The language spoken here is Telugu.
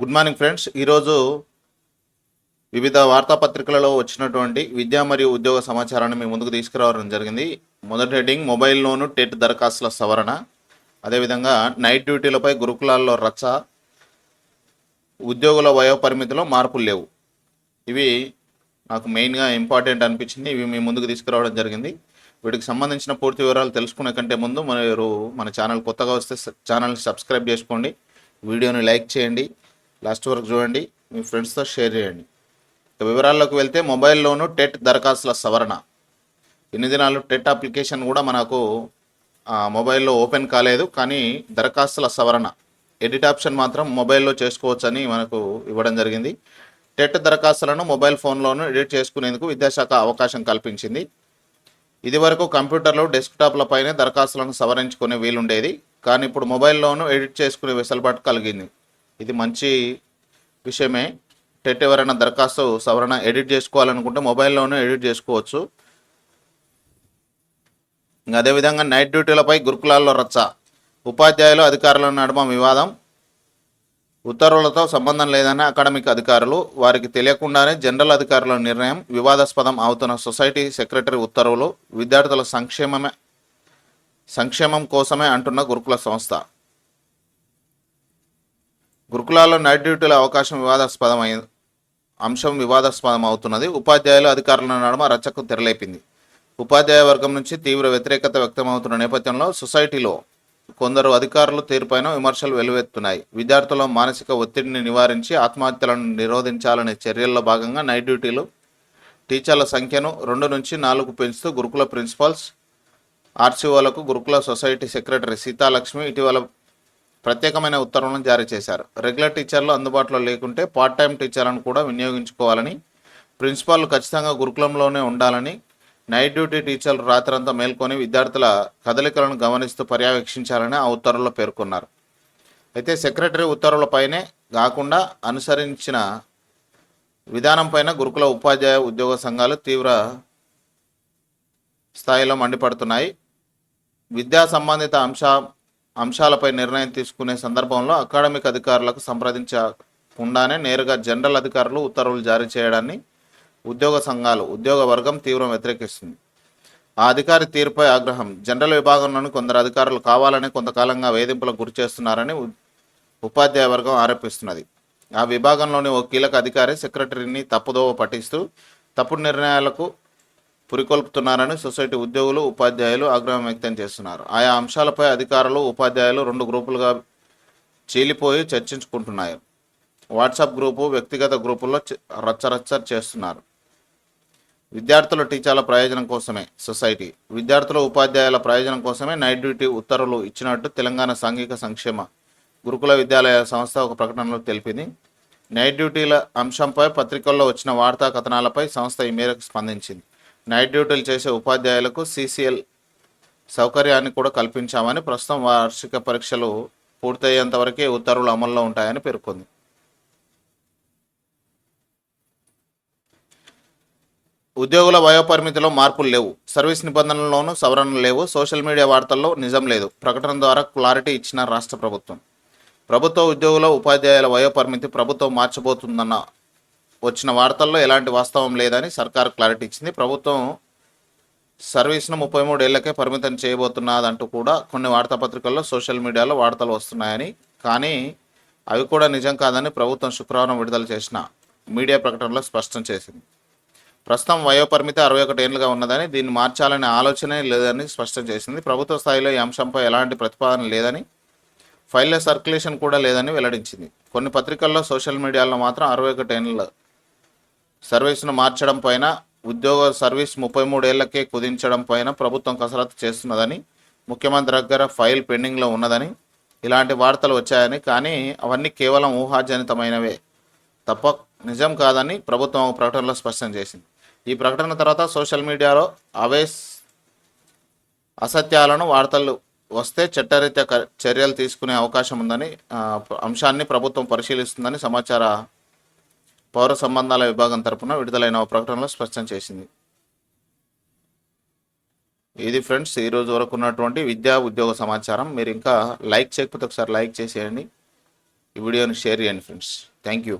గుడ్ మార్నింగ్ ఫ్రెండ్స్ ఈరోజు వివిధ వార్తాపత్రికలలో వచ్చినటువంటి విద్యా మరియు ఉద్యోగ సమాచారాన్ని మీ ముందుకు తీసుకురావడం జరిగింది. మొదటి హెడ్డింగ్ మొబైల్లోను టెట్ దరఖాస్తుల సవరణ. అదేవిధంగా నైట్ డ్యూటీలపై గురుకులాల్లో రచ్చ. ఉద్యోగుల వయో పరిమితిలో మార్పులు లేవు. ఇవి నాకు మెయిన్గా ఇంపార్టెంట్ అనిపించింది. ఇవి మీ ముందుకు తీసుకురావడం జరిగింది. వీటికి సంబంధించిన పూర్తి వివరాలు తెలుసుకునే కంటే ముందు మీరు మన ఛానల్ కొత్తగా వస్తే ఛానల్ని సబ్స్క్రైబ్ చేసుకోండి. వీడియోని లైక్ చేయండి. లాస్ట్ వరకు చూడండి మీ ఫ్రెండ్స్తో షేర్ చేయండి. ఇక వివరాల్లోకి వెళ్తే మొబైల్లోనూ టెట్ దరఖాస్తుల సవరణ. ఇన్ని దినాలు టెట్ అప్లికేషన్ కూడా మనకు మొబైల్లో ఓపెన్ కాలేదు కానీ దరఖాస్తుల సవరణ. ఎడిట్ ఆప్షన్ మాత్రం మొబైల్లో చేసుకోవచ్చని మనకు ఇవ్వడం జరిగింది. టెట్ దరఖాస్తులను మొబైల్ ఫోన్లోనూ ఎడిట్ చేసుకునేందుకు విద్యాశాఖ అవకాశం కల్పించింది. ఇదివరకు కంప్యూటర్లో డెస్క్టాప్లపైనే దరఖాస్తులను సవరించుకునే వీలుండేది కానీ ఇప్పుడు మొబైల్లోనూ ఎడిట్ చేసుకునే వెసులుబాటు కలిగింది. ఇది మంచి విషయమే. టెట్ ఎవరైనా దరఖాస్తు సవరణ ఎడిట్ చేసుకోవాలనుకుంటే మొబైల్లోనే ఎడిట్ చేసుకోవచ్చు. ఇంకా అదేవిధంగా నైట్ డ్యూటీలపై గురుకులాల్లో రచ్చ. ఉపాధ్యాయులు అధికారుల నడుమ వివాదం. ఉత్తర్వులతో సంబంధం లేదని అకాడమిక్ అధికారులు వారికి తెలియకుండానే జనరల్ అధికారుల నిర్ణయం వివాదాస్పదం అవుతున్న సొసైటీ సెక్రటరీ ఉత్తర్వులు విద్యార్థుల సంక్షేమమే సంక్షేమం కోసమే అంటున్న గురుకుల సంస్థ. గురుకులాల్లో నైట్ డ్యూటీల అవకాశం వివాదాస్పదమై అంశం వివాదాస్పదం అవుతున్నది ఉపాధ్యాయులు అధికారుల నడుమ రచ్చకు తెరలేపింది. ఉపాధ్యాయ వర్గం నుంచి తీవ్ర వ్యతిరేకత వ్యక్తమవుతున్న నేపథ్యంలో సొసైటీలో కొందరు అధికారులు తీరుపైన విమర్శలు వెలువెత్తున్నాయి విద్యార్థుల మానసిక ఒత్తిడిని నివారించి ఆత్మహత్యలను నిరోధించాలనే చర్యల్లో భాగంగా నైట్ డ్యూటీలు టీచర్ల సంఖ్యను రెండు నుంచి నాలుగు పెంచుతూ గురుకుల ప్రిన్సిపాల్స్ ఆర్సీఓలకు గురుకుల సొసైటీ సెక్రటరీ సీతాలక్ష్మి ఇటీవల ప్రత్యేకమైన ఉత్తర్వులను జారీ చేశారు. రెగ్యులర్ టీచర్లు అందుబాటులో లేకుంటే పార్ట్ టైం టీచర్లను కూడా వినియోగించుకోవాలని ప్రిన్సిపాల్ ఖచ్చితంగా గురుకులంలోనే ఉండాలని నైట్ డ్యూటీ టీచర్లు రాత్రంతా మేల్కొని విద్యార్థుల కదలికలను గమనిస్తూ పర్యవేక్షించాలని ఆ ఉత్తర్వుల్లో పేర్కొన్నారు. అయితే సెక్రటరీ ఉత్తర్వులపైనే కాకుండా అనుసరించిన విధానంపైన గురుకుల ఉపాధ్యాయ ఉద్యోగ సంఘాలు తీవ్ర స్థాయిలో మండిపడుతున్నాయి. విద్యా సంబంధిత అంశ అంశాలపై నిర్ణయం తీసుకునే సందర్భంలో అకాడమిక్ అధికారులకు సంప్రదించకుండానే నేరుగా జనరల్ అధికారులు ఉత్తర్వులు జారీ చేయడాన్ని ఉద్యోగ సంఘాలు ఉద్యోగ వర్గం తీవ్రం వ్యతిరేకిస్తుంది. ఆ అధికారి తీరుపై ఆగ్రహం జనరల్ విభాగంలోని కొందరు అధికారులు కావాలని కొంతకాలంగా వేధింపులకు గురి చేస్తున్నారని ఉపాధ్యాయ వర్గం ఆరోపిస్తున్నది. ఆ విభాగంలోని ఓ కీలక అధికారి సెక్రటరీని తప్పుదోవ పట్టిస్తూ తప్పుడు నిర్ణయాలకు పురికొల్పుతున్నారని సొసైటీ ఉద్యోగులు ఉపాధ్యాయులు ఆగ్రహం వ్యక్తం చేస్తున్నారు. ఆయా అంశాలపై అధికారులు ఉపాధ్యాయులు రెండు గ్రూపులుగా చీలిపోయి చర్చించుకుంటున్నారు వాట్సాప్ గ్రూపు వ్యక్తిగత గ్రూపుల్లో చ- రచ్చరచ్చ చేస్తున్నారు. విద్యార్థుల టీచర్ల ప్రయోజనం కోసమే సొసైటీ. విద్యార్థుల ఉపాధ్యాయుల ప్రయోజనం కోసమే నైట్ డ్యూటీ ఉత్తర్వులు ఇచ్చినట్టు తెలంగాణ సాంఘిక సంక్షేమ గురుకుల విద్యాలయ సంస్థ ఒక ప్రకటనలో తెలిపింది. నైట్ డ్యూటీల అంశంపై పత్రికల్లో వచ్చిన వార్తా కథనాలపై సంస్థ ఈ మేరకు స్పందించింది. నైట్ డ్యూటీలు చేసే ఉపాధ్యాయులకు సీసీఎల్ సౌకర్యాన్ని కూడా కల్పించామని ప్రస్తుతం వార్షిక పరీక్షలు పూర్తయ్యేంత వరకే ఉత్తర్వులు అమల్లో ఉంటాయని పేర్కొంది. ఉద్యోగుల వయోపరిమితిలో మార్పులు లేవు. సర్వీస్ నిబంధనల్లోనూ సవరణలు లేవు. సోషల్ మీడియా వార్తల్లో నిజం లేదు. ప్రకటన ద్వారా క్లారిటీ ఇచ్చిన రాష్ట్ర ప్రభుత్వం. ప్రభుత్వ ఉద్యోగుల ఉపాధ్యాయుల వయోపరిమితి ప్రభుత్వం మార్చబోతుందన్న వచ్చిన వార్తల్లో ఎలాంటి వాస్తవం లేదని సర్కార్ క్లారిటీ ఇచ్చింది. ప్రభుత్వం సర్వీస్ను ముప్పై మూడు ఏళ్ళకే పరిమితం చేయబోతున్నదంటూ కూడా కొన్ని వార్తాపత్రికల్లో సోషల్ మీడియాలో వార్తలు వస్తున్నాయని. కానీ అవి కూడా నిజం కాదని ప్రభుత్వం శుక్రవారం విడుదల చేసిన మీడియా ప్రకటనలో స్పష్టం చేసింది. ప్రస్తుతం వయోపరిమితి అరవై ఒకటి ఏళ్ళుగా ఉన్నదని దీన్ని మార్చాలనే ఆలోచనే లేదని స్పష్టం చేసింది. ప్రభుత్వ స్థాయిలో ఈ అంశంపై ఎలాంటి ప్రతిపాదన లేదని ఫైళ్ళ సర్క్యులేషన్ కూడా లేదని వెల్లడించింది. కొన్ని పత్రికల్లో సోషల్ మీడియాలో మాత్రం అరవై ఒకటి ఏళ్ళ సర్వీస్ను మార్చడం పైన ఉద్యోగ సర్వీస్ ముప్పై మూడేళ్ళకే కుదించడం పైన ప్రభుత్వం కసరత్తు చేస్తున్నదని ముఖ్యమంత్రి దగ్గర ఫైల్ పెండింగ్లో ఉన్నదని ఇలాంటి వార్తలు వచ్చాయని కానీ అవన్నీ కేవలం ఊహాజనితమైనవే తప్ప నిజం కాదని ప్రభుత్వం ఒక ప్రకటనలో స్పష్టం చేసింది. ఈ ప్రకటన తర్వాత సోషల్ మీడియాలో అవే అసత్యాలను వార్తలు వస్తే చట్టరీత్యా క- చర్యలు తీసుకునే అవకాశం ఉందని అంశాన్ని ప్రభుత్వం పరిశీలిస్తుందని సమాచార పౌర సంబంధాల విభాగం తరపున విడుదలైన ఒక ప్రకటనలో స్పష్టం చేసింది. ఇది ఫ్రెండ్స్ ఈరోజు వరకు ఉన్నటువంటి విద్యా ఉద్యోగ సమాచారం. మీరు ఇంకా లైక్ చేయకపోతే ఒకసారి లైక్ చేసేయండి. ఈ వీడియోని షేర్ చేయండి ఫ్రెండ్స్. Thank you.